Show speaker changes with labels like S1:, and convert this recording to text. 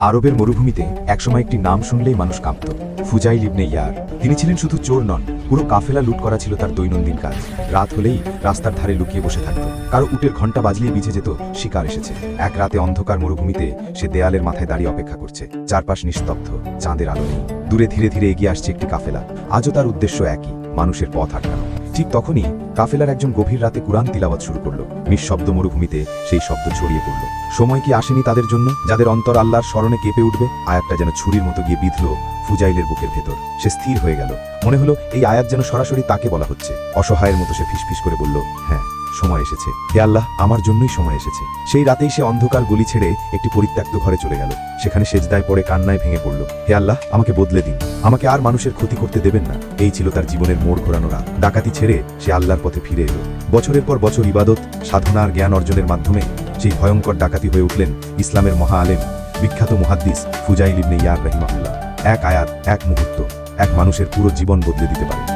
S1: আরবের মরুভূমিতে একসময় একটি নাম শুনলেই মানুষ কাঁপত। ফুজাইল ইবনে ইয়ার। তিনি ছিলেন শুধু চোর নন, পুরো কাফেলা লুট করা ছিল তার দৈনন্দিন কাজ। রাত হলেই রাস্তার ধারে লুকিয়ে বসে থাকত। কারও উটের ঘণ্টা বাজলিয়ে বিছে যেত, শিকার এসেছে। এক রাতে অন্ধকার মরুভূমিতে সে দেয়ালের মাথায় দাঁড়িয়ে অপেক্ষা করছে। চারপাশ নিস্তব্ধ, চাঁদের আলো নেই। দূরে ধীরে ধীরে এগিয়ে আসছে একটি কাফেলা। আজও তার উদ্দেশ্য একই, মানুষের পথ আটকানো। ঠিক তখনই কাফেলার একজন গভীর রাতে কুরআন তিলাওয়াত শুরু করল। নিঃশব্দ মরুভূমিতে সেই শব্দ ছড়িয়ে পড়ল। সময় কি আসেনি তাদের জন্য? যাদের অন্তর আল্লাহর স্মরণে কেঁপে উঠবে, আয়াতটা যেন ছুরির মতো গিয়ে বিঁধল ফুজাইলের বুকের ভেতর। সে স্থির হয়ে গেল। মনে হলো এই আয়াত যেন সরাসরি তাকে বলা হচ্ছে। অসহায়ের মতো সে ফিসফিস করে বলল হ্যাঁ। সময় এসেছে। হে আল্লাহ, আমার জন্যই সময় এসেছে। সেই রাতেই সে অন্ধকার গুলি ছেড়ে একটি পরিত্যক্ত ঘরে চলে গেল। সেখানে সেজদায় পড়ে কান্নায় ভেঙে পড়ল। হে আল্লাহ, আমাকে বদলে দিন। আমাকে আর মানুষের ক্ষতি করতে দেবেন না। এই ছিল তার জীবনের মোড় ঘোরানো রাত। ডাকাতি ছেড়ে সে আল্লাহর পথে ফিরে এলো। বছরের পর বছর ইবাদত, সাধনা আর জ্ঞান অর্জনের মাধ্যমে সেই ভয়ঙ্কর ডাকাতি হয়ে উঠলেন ইসলামের মহা আলেম, বিখ্যাত মুহাদ্দিস ফুজাইল ইবনে ইয়ার রহিমাহুল্লাহ। এক আয়াত, এক মুহূর্ত, এক মানুষের পুরো জীবন বদলে দিতে পারে।